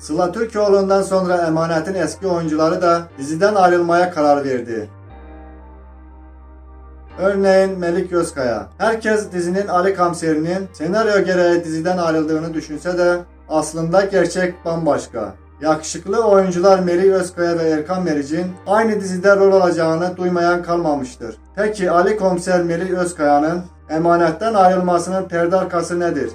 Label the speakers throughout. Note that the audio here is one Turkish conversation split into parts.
Speaker 1: Sıla Türkoğlu'ndan sonra Emanet'in eski oyuncuları da diziden ayrılmaya karar verdi. Örneğin Melik Özkaya. Herkes dizinin Ali Kamseri'nin senaryo gereği diziden ayrıldığını düşünse de aslında gerçek bambaşka. Yakışıklı oyuncular Melih Özkaya ve Erkan Meric'in aynı dizide rol alacağını duymayan kalmamıştır. Peki Ali Komiser Melih Özkaya'nın emanetten ayrılmasının perde arkası nedir?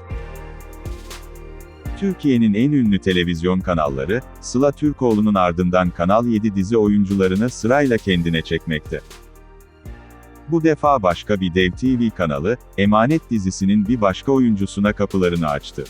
Speaker 2: Türkiye'nin en ünlü televizyon kanalları, Sıla Türkoğlu'nun ardından Kanal 7 dizi oyuncularını sırayla kendine çekmekte. Bu defa başka bir Dev TV kanalı, Emanet dizisinin bir başka oyuncusuna kapılarını açtı.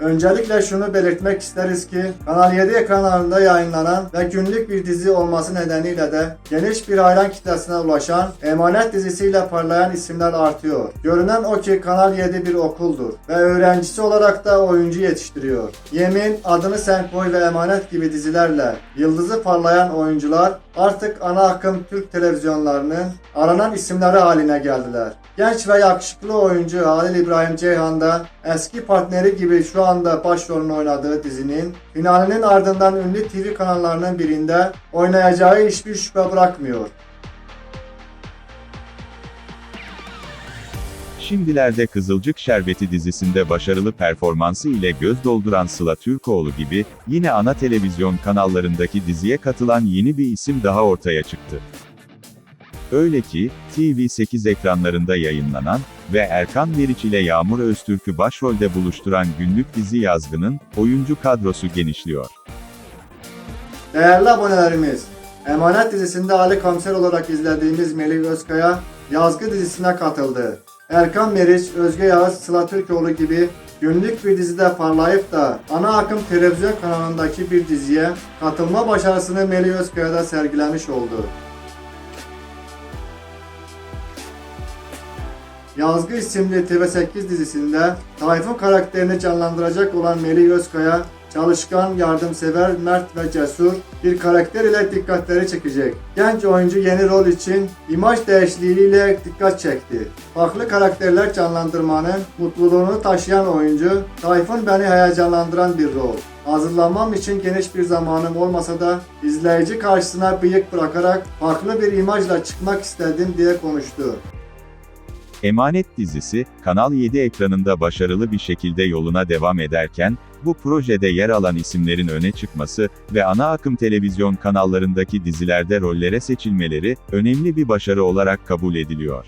Speaker 1: Öncelikle şunu belirtmek isteriz ki Kanal 7 ekranlarında yayınlanan ve günlük bir dizi olması nedeniyle de geniş bir hayran kitlesine ulaşan Emanet dizisiyle parlayan isimler artıyor. Görünen o ki Kanal 7 bir okuldur ve öğrencisi olarak da oyuncu yetiştiriyor. Yemin, Adını Sen Koy ve Emanet gibi dizilerle yıldızı parlayan oyuncular artık ana akım Türk televizyonlarının aranan isimleri haline geldiler. Genç ve yakışıklı oyuncu Halil İbrahim Ceyhan da eski partneri gibi şu anda başrolünü oynadığı dizinin finalinin ardından ünlü TV kanallarının birinde oynayacağı hiçbir şüphe bırakmıyor.
Speaker 2: Şimdilerde Kızılcık Şerbeti dizisinde başarılı performansı ile göz dolduran Sıla Türkoğlu gibi, yine ana televizyon kanallarındaki diziye katılan yeni bir isim daha ortaya çıktı. Öyle ki, TV8 ekranlarında yayınlanan ve Erkan Meriç ile Yağmur Öztürk'ü başrolde buluşturan günlük dizi Yazgı'nın, oyuncu kadrosu genişliyor.
Speaker 1: Değerli abonelerimiz, Emanet dizisinde Ali Komiser olarak izlediğimiz Melih Özkaya Yazgı dizisine katıldı. Erkan Meriç, Özge Yağız, Sıla Türkoğlu gibi günlük bir dizide parlayıp da ana akım televizyon kanalındaki bir diziye katılma başarısını Melih Özkaya'da sergilemiş oldu. Yazgı isimli TV8 dizisinde Tayfun karakterini canlandıracak olan Melih Özkaya, çalışkan, yardımsever, mert ve cesur bir karakter ile dikkatleri çekecek. Genç oyuncu yeni rol için imaj değişikliğiyle dikkat çekti. Farklı karakterler canlandırmanın mutluluğunu taşıyan oyuncu, Tayfun beni heyecanlandıran bir rol. Hazırlanmam için geniş bir zamanım olmasa da izleyici karşısına bıyık bırakarak farklı bir imajla çıkmak istedim diye konuştu.
Speaker 2: Emanet dizisi, Kanal 7 ekranında başarılı bir şekilde yoluna devam ederken, bu projede yer alan isimlerin öne çıkması ve ana akım televizyon kanallarındaki dizilerde rollere seçilmeleri, önemli bir başarı olarak kabul ediliyor.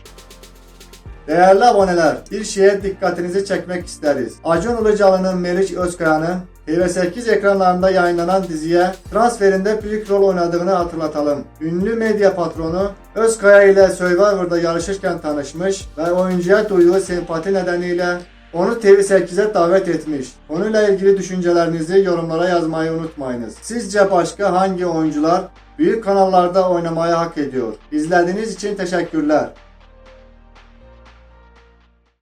Speaker 1: Değerli aboneler, bir şeye dikkatinizi çekmek isteriz. Acun Ilıcalı'nın Meriç Özkaya'nın TV8 ekranlarında yayınlanan diziye transferinde büyük rol oynadığını hatırlatalım. Ünlü medya patronu Özkaya ile Survivor'da yarışırken tanışmış ve oyuncuya duyduğu sempati nedeniyle onu TV8'e davet etmiş. Konuyla ilgili düşüncelerinizi yorumlara yazmayı unutmayınız. Sizce başka hangi oyuncular büyük kanallarda oynamaya hak ediyor? İzlediğiniz için teşekkürler.